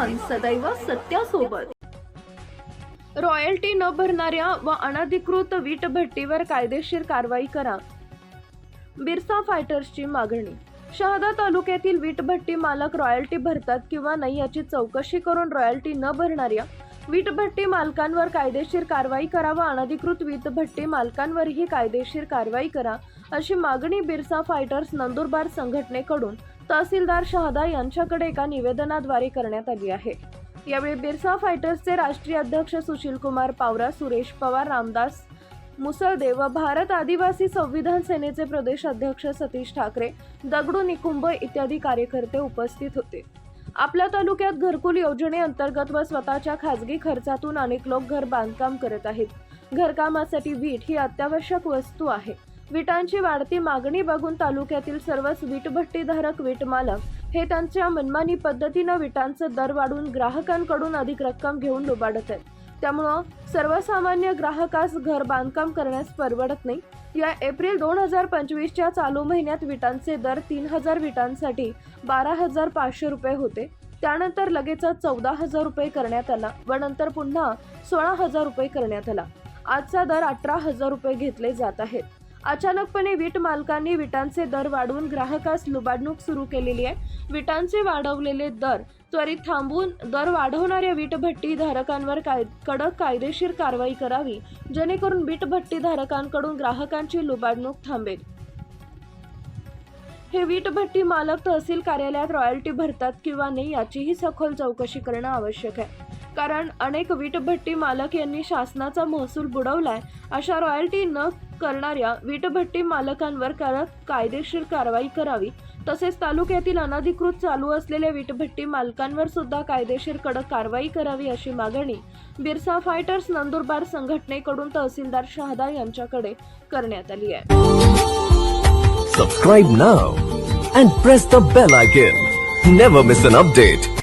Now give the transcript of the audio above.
सदैव सत्यासोबत. रॉयल्टी न भरणाऱ्या व अनधिकृत वीट भट्टीवर कायदेशीर कारवाई करा. बिरसा फायटर्सची मागणी. शहादा तालुक्यातील वीटभट्टी मालक रॉयल्टी भरतात किंवा नाही याची चौकशी करून रॉयल्टी न भरणाऱ्या वीटभट्टी मालकांवर कायदेशीर कारवाई करा व अनधिकृत वीटभट्टी मालकांवरही कायदेशीर कारवाई करा अशी मागणी बिरसा फायटर्स नंदुरबार संघटनेकडून तहसीलदार शहादा यांच्याकडे एका निवेदनाद्वारे करण्यात आली आहे. यावेळी बिरसा फायटर्सचे राष्ट्रीय अध्यक्ष सुशील कुमार पावरा सुरेश पवार रामदास मुसळदे व भारत आदिवासी संविधान सेनेचे प्रदेश अध्यक्ष सतीश ठाकरे दगडू निकुंभ इत्यादी कार्यकर्ते उपस्थित होते. आपल्या तालुक्यात घरकुल योजनेअंतर्गत व स्वतःच्या खाजगी खर्चातून अनेक लोक घर बांधकाम करत आहेत. घरकामासाठी वीट ही अत्यावश्यक वस्तू आहे. विटांची वाढती मागणी बघून तालुक्यातील सर्वच विटभट्टीधारक विटमालक हे त्यांच्या मनमानी पद्धतीनं विटांचे दर वाढून ग्राहकांकडून अधिक रक्कम घेऊन लुबाडत आहेत. त्यामुळं सर्वसामान्य ग्राहकास घर बांधकाम करण्यास परवडत नाही. या एप्रिल दोन हजार पंचवीसच्या चालू महिन्यात विटांचे दर तीन हजार विटांसाठी बारा हजार पाचशे रुपये होते. त्यानंतर लगेचच चौदा हजार रुपये करण्यात आला व नंतर पुन्हा सोळा हजार रुपये करण्यात आला. आजचा दर अठरा हजार रुपये घेतले जात आहेत. अचानकपणे वीट मालकांनी विटांचे दर वाढवून ग्राहकास लुबाडणूक सुरू केलेली आहे. विटांचे वाढवलेले दर त्वरित थांबवून दर वाढवणाऱ्या वीटभट्टी धारकांवर काय कडक कायदेशीर कारवाई करावी जेणेकरून वीटभट्टी धारकांकडून ग्राहकांची लुबाडणूक थांबेल. हे वीटभट्टी मालक तहसील कार्यालयात रॉयल्टी भरतात किंवा नाही याचीही सखोल चौकशी करणं आवश्यक आहे. कारण अनेक वीटभट्टी मालक यांनी शासनाचा महसूल बुडवलाय अशा रॉयल्टी न करणाऱ्या वीटभट्टी मालकांवर कडक कायदेशीर कारवाई करावी. तसेच तालुक्यातील अनधिकृत चालू असलेल्या वीटभट्टी मालकांवर सुद्धा कायदेशीर कडक कारवाई करावी अशी मागणी बिरसा फायटर्स नंदुरबार संघटनेकडून तहसीलदार शहादा यांच्याकडे करण्यात आली आहे. Subscribe now and press the bell icon never miss an update